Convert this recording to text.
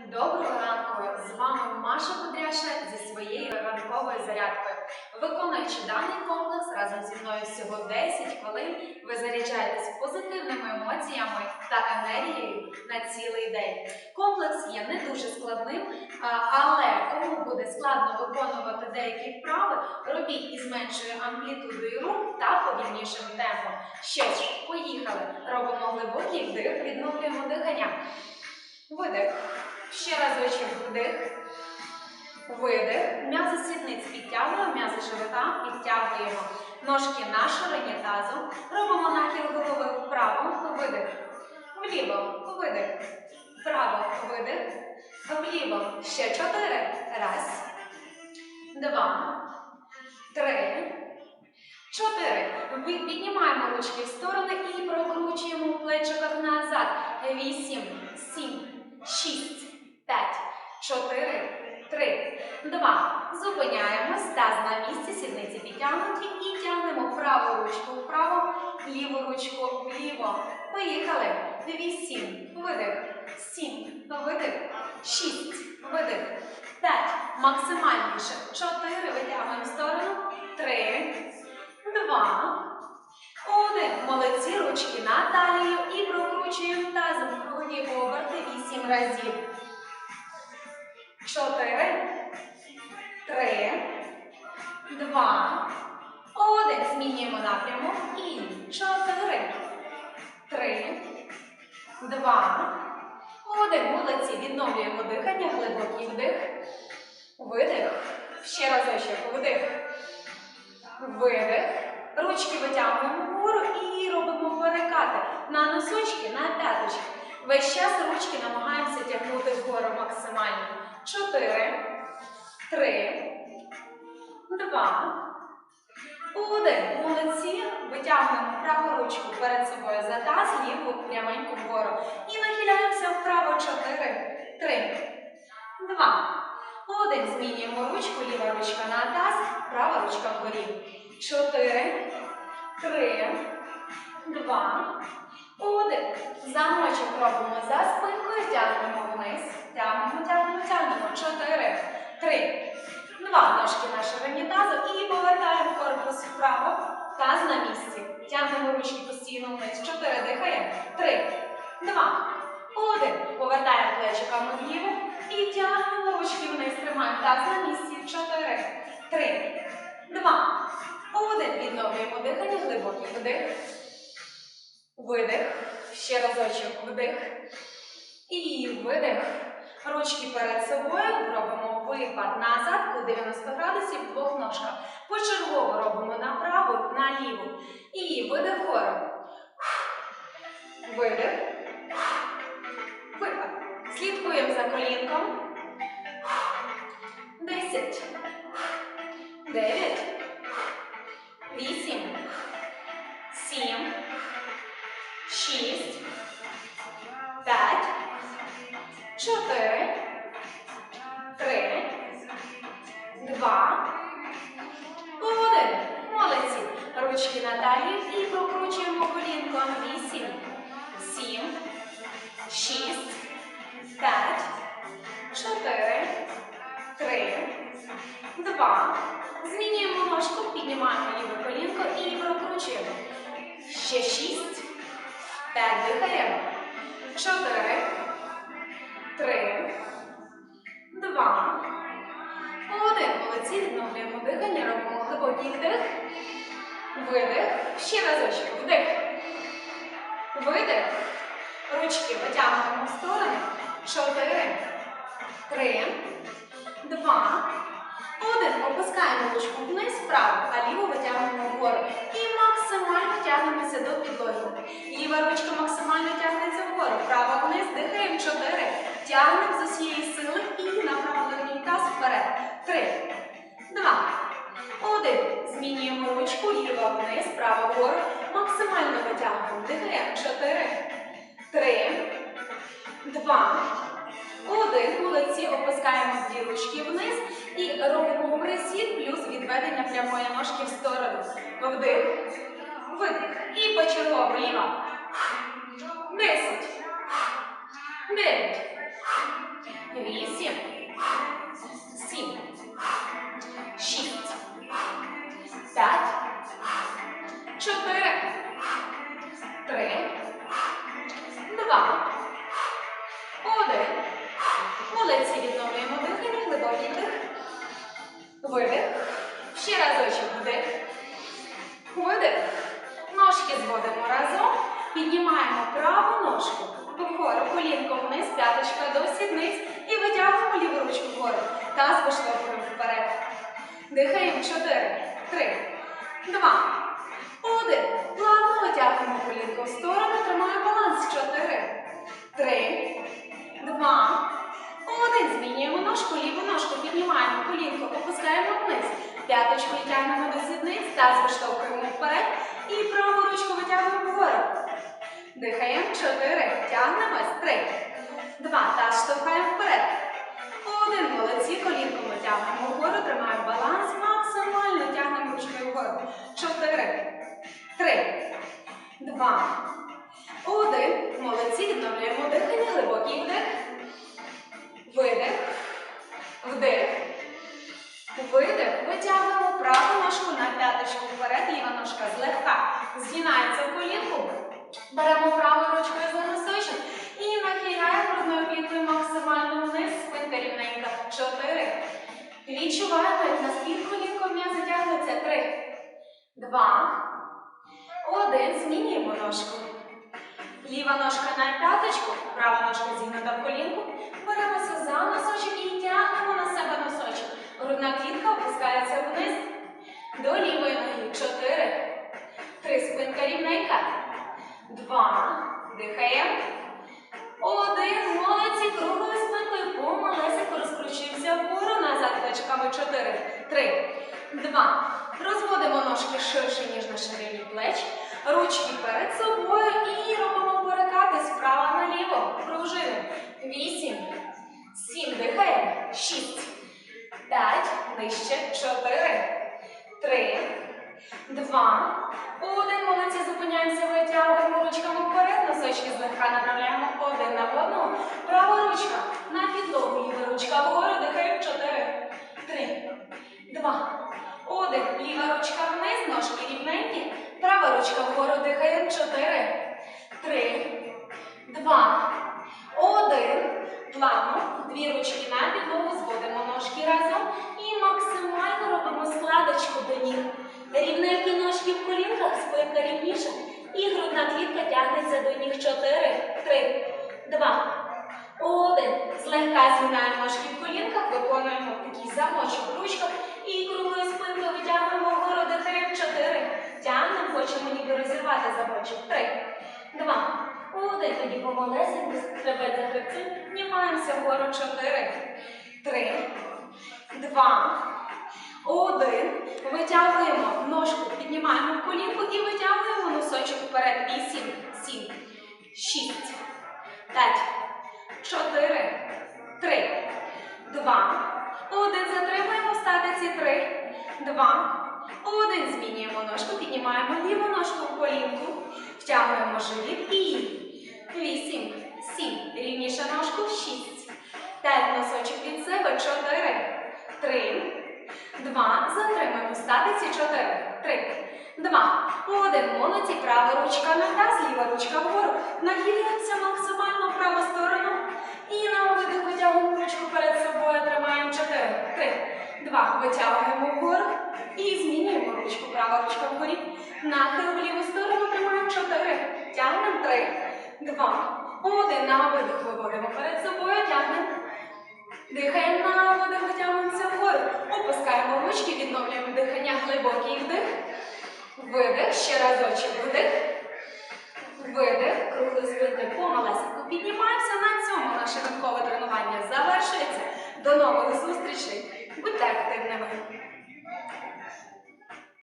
Доброго ранку! З вами Маша Кудряша зі своєю ранковою зарядкою. Виконуючи даний комплекс разом зі мною всього 10 хвилин, ви заряджаєтесь позитивними емоціями та енергією на цілий день. Комплекс є не дуже складним, але кому буде складно виконувати деякі вправи, робіть із меншою амплітудою рук та повільнішим темпом. Що ж, поїхали! Робимо глибокий вдих, відновлюємо дихання. Видих. Ще разочок вдих. Видих. М'язи сідниць підтягуємо, м'язи живота підтягуємо. Ножки на ширині тазу. Робимо нахил голови вправо. Видих. Вліво. Видих. Вправо. Видих. Вліво. Ще чотири. Раз. Два. Три. Чотири. Піднімаємо ручки в сторони і прокручуємо в плечиках назад. Вісім, сім, шість, п'ять, чотири, три, два. Зупиняємось. Таз на місці, сідниці підтягнуті і тягнемо праву ручку вправо, ліву ручку вліво. Поїхали. Вісім. Видих. Сім. Видих. Шість. Видих. П'ять. Максимальніше. Чотири. Витягуємо в сторону. Три. Два. Один. Молодці. Ручки на талію і прокручуємо тазом кругові оберти вісім разів. Чотири. Три. Два. Один. Змінюємо напрямок. І чотири. Три. Два. Один. Молодці. Відновлюємо дихання. Глибокий вдих. Видих. Ще разочок. Вдих. Видих. Ручки витягуємо вгору і робимо перекати на носочки, на п'яточки. Весь час ручки намагаємося тягнути вгору максимально. Чотири, три, два, один. Молодці. Витягуємо праву ручку перед собою за таз, ліву пряменько вгору. І нахиляємося вправо. Чотири, три, два. Один. Змінюємо ручку, ліва ручка на таз, права ручка вгорі. Чотири, три, два, один. Замочок робимо за спинкою, тягнемо вниз. Тягнемо, тягнемо, тягнемо. Чотири, три, два. Ножки на ширині тазу і повертаємо корпус вправо. Таз на місці. Тягнемо ручки постійно вниз. Чотири. Дихаємо. Три, два, один. Повертаємо плечиками вліво і тягнемо ручки вниз. Тримаємо таз на місці. Чотири, три, два. Один. Відновлюємо дихання, глибокий вдих. Видих. Ще разочок вдих. І видих. Ручки перед собою. Робимо випад назад у 90 градусів двох ножках. Почергово робимо направо, наліво. І видих вгору. Видих. Випад. Слідкуємо за колінком. Десять. Дев'ять. Ручки на талії і прокручуємо колінком. Вісім, сім, шість, п'ять, чотири, три, два. Змінюємо ножку, піднімаємо ліве колінко і прокручуємо. Ще шість. П'ять дихаємо. Чотири. Три. Два. Один. Молодці. Відновлюємо дихання. Робимо глибокий вдих. Видих. Ще разочок. Вдих. Видих. Ручки витягуємо в сторони. Чотири. Три. Два. Один. Опускаємо ручку вниз, вправо, а ліву витягуємо вгору. І максимально тягнемося до підлоги. Ліва ручка максимально тягнеться вгору. Права вниз, дихаємо. Чотири. Відведення прямої ножки в сторону. Вдих. Видих. І почергово вліво. Десять. Дев'ять. Зводимо разом. Піднімаємо праву ножку вгору, колінко вниз, п'яточка до сідниць і витягуємо ліву ручку вгору. Таз виштовхуємо вперед. Дихаємо. Чотири, три, два, один. Плавно витягуємо колінко в сторону, тримаємо баланс. Чотири, три, два, один. Змінюємо ножку, ліву ножку, піднімаємо колінко, опускаємо вниз. П'яточку тягнемо до сідниць, таз виштовхуємо вперед і праву ручку витягуємо вгору. Дихаємо. Чотири. Тягнемось. Три. Два. Таз штовхаємо вперед. Один. Молодці. Колінко витягуємо вгору. Тримаємо баланс. Максимально тягнемо ручкою вгору. Чотири. Три. Два. Один. Молодці. Відновлюємо дихання. Глибокий вдих. Видих. Вдих. Видих. Витягуємо праву ножку на п'яточку вперед. Ліва ножка злегка згинається в колінку. Беремо правою ручкою за носочок і нахиляємо кліткою максимально вниз, спинка рівненька. Чотири. Відчуваємо, як на спід колінко м'язи тягнеться. Три, два, один. Змінюємо ножку. Ліва ножка на п'яточку, права ножка зігнута в колінку. Беремося за носочок і тягнемо на себе носочок. Грудна клітка опускається вниз до лівої ноги. Чотири. Три. Спинка рівненька. Два. Дихаємо. Один. Молодці. Круглою спинкою помалесенько розкручуємося вгору назад плечками. Чотири. Три. Два. Розводимо ножки ширше, ніж на ширині плеч. Ручки перед собою і робимо перекати справа наліво. Пружини. Вісім. Сім. Дихаємо. Шість. П'ять. Нижче. Чотири. Три. Два. Один. Молодці. Зупиняємося. Витягуємо ручками вперед. Носочки злегка направляємо один на одного. Права ручка на підлогу. Ліва ручка вгору. Дихаємо. Чотири. Три. Два. Один. Ліва ручка вниз. Ножки рівненькі. Права ручка вгору. Дихаємо. Чотири. Три. Два. Один. Плавно. Дві ручки на підлогу. Зводимо ножки разом. І максимально робимо складочку до ніг. Рівненькі ножки в колінках, спинка рівніша. І грудна клітка тягнеться до ніг. Чотири, три, два, один. Злегка згинаємо ножки в колінках, виконуємо такий замочок ручках. І круглою спинкою витягуємо вгору, дихаємо. Чотири. Тягнемо, хочемо ніби розірвати замочок. Три, два, один. Тоді помалесенько, стрибать за хребцем. Піднімаємося вгору. Чотири, три, два, один. Витягуємо ножку, піднімаємо в колінку і витягуємо носочок вперед. Вісім, сім, шість, п'ять, чотири, три, два, один. Затримуємо в статиці. Три, два, один. Змінюємо ножку, піднімаємо ліву ножку в колінку, втягуємо живіт і вісім, сім. Рівніше ножку, шість, п'ять носочок від себе, чотири, три. Два. Затримуємо статиці. Чотири. Три. Два. Один. Молодці. Права ручка на таз, ліва ручка вгору. Нахиляємося максимально в праву сторону. І на видих витягуємо ручку перед собою. Тримаємо. Чотири. Три. Два. Витягуємо. І змінюємо ручку. Права ручка вгорі. Нахил в ліву сторону тримаємо 4. Тягнемо 3, 2, 1. На видих виводимо перед собою. Тягнемо. Дихаємо на видих, тягнемося вгору. Опускаємо ручки, відновлюємо дихання. Глибокий вдих. Видих. Ще раз очі Вдих. Видих. Круглий збитий. Помалесенько. Піднімаємося на цьому. Наше ранкове тренування завершується. До нових зустрічей. Будьте активними.